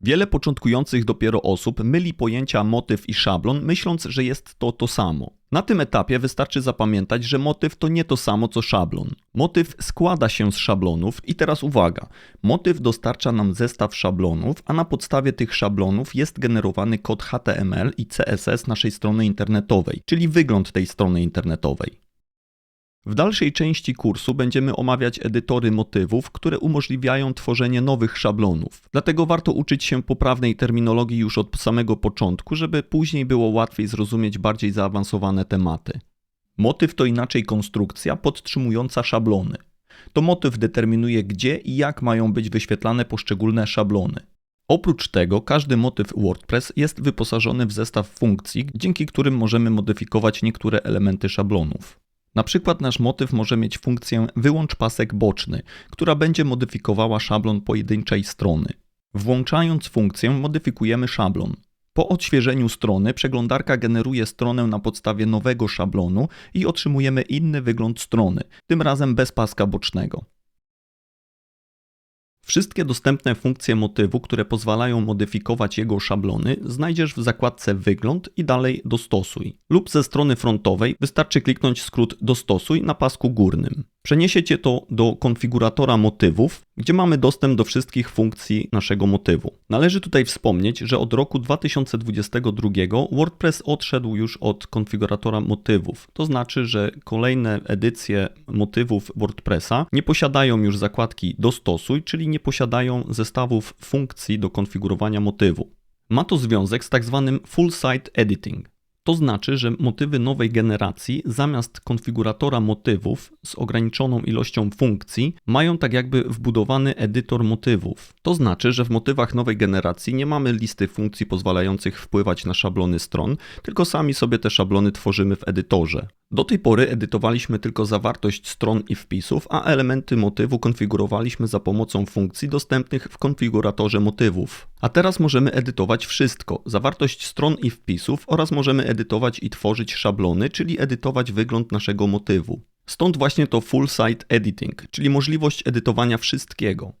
Wiele początkujących dopiero osób myli pojęcia motyw i szablon, myśląc, że jest to to samo. Na tym etapie wystarczy zapamiętać, że motyw to nie to samo co szablon. Motyw składa się z szablonów i teraz uwaga. Motyw dostarcza nam zestaw szablonów, a na podstawie tych szablonów jest generowany kod HTML i CSS naszej strony internetowej, czyli wygląd tej strony internetowej. W dalszej części kursu będziemy omawiać edytory motywów, które umożliwiają tworzenie nowych szablonów. Dlatego warto uczyć się poprawnej terminologii już od samego początku, żeby później było łatwiej zrozumieć bardziej zaawansowane tematy. Motyw to inaczej konstrukcja podtrzymująca szablony. To motyw determinuje gdzie i jak mają być wyświetlane poszczególne szablony. Oprócz tego każdy motyw WordPress jest wyposażony w zestaw funkcji, dzięki którym możemy modyfikować niektóre elementy szablonów. Na przykład nasz motyw może mieć funkcję wyłącz pasek boczny, która będzie modyfikowała szablon pojedynczej strony. Włączając funkcję modyfikujemy szablon. Po odświeżeniu strony przeglądarka generuje stronę na podstawie nowego szablonu i otrzymujemy inny wygląd strony, tym razem bez paska bocznego. Wszystkie dostępne funkcje motywu, które pozwalają modyfikować jego szablony, znajdziesz w zakładce Wygląd i dalej Dostosuj. Lub ze strony frontowej wystarczy kliknąć skrót Dostosuj na pasku górnym. Przeniesie cię to do konfiguratora motywów, gdzie mamy dostęp do wszystkich funkcji naszego motywu. Należy tutaj wspomnieć, że od roku 2022 WordPress odszedł już od konfiguratora motywów. To znaczy, że kolejne edycje motywów WordPressa nie posiadają już zakładki Dostosuj, czyli nie posiadają zestawów funkcji do konfigurowania motywu. Ma to związek z tak zwanym full site editing. To znaczy, że motywy nowej generacji zamiast konfiguratora motywów z ograniczoną ilością funkcji mają tak jakby wbudowany edytor motywów. To znaczy, że w motywach nowej generacji nie mamy listy funkcji pozwalających wpływać na szablony stron, tylko sami sobie te szablony tworzymy w edytorze. Do tej pory edytowaliśmy tylko zawartość stron i wpisów, a elementy motywu konfigurowaliśmy za pomocą funkcji dostępnych w konfiguratorze motywów. A teraz możemy edytować wszystko: zawartość stron i wpisów oraz możemy edytować i tworzyć szablony, czyli edytować wygląd naszego motywu. Stąd właśnie to full site editing, czyli możliwość edytowania wszystkiego.